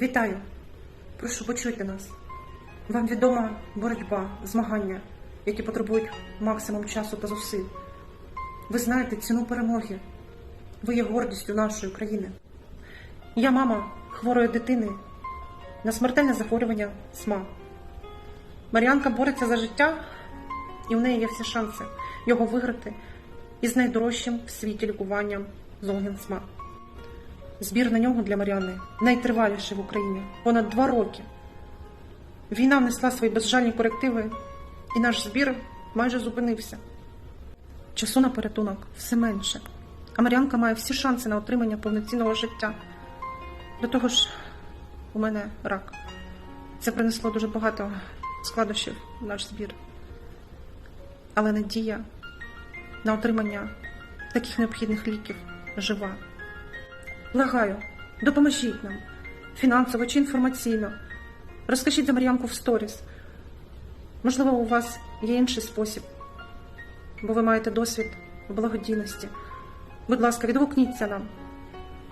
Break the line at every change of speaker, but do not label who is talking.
Вітаю! Прошу почуйте нас. Вам відома боротьба, змагання, які потребують максимум часу та зусиль. Ви знаєте ціну перемоги. Ви є гордістю нашої країни. Я мама хворої дитини на смертельне захворювання СМА. Мар'янка бореться за життя, і у неї є всі шанси його виграти із найдорожчим в світі лікуванням зонгін СМА. Збір на нього для Мар'яни найтриваліший в Україні понад два роки. Війна внесла свої безжальні корективи, і наш збір майже зупинився. Часу на порятунок все менше, а Мар'янка має всі шанси на отримання повноцінного життя. До того ж, у мене рак. Це принесло дуже багато складнощів в наш збір. Але надія на отримання таких необхідних ліків жива. Благаю, допоможіть нам фінансово чи інформаційно. Розкажіть за Мар'янку в сторіс. Можливо, у вас є інший спосіб, бо ви маєте досвід благодійності. Будь ласка, відгукніться нам.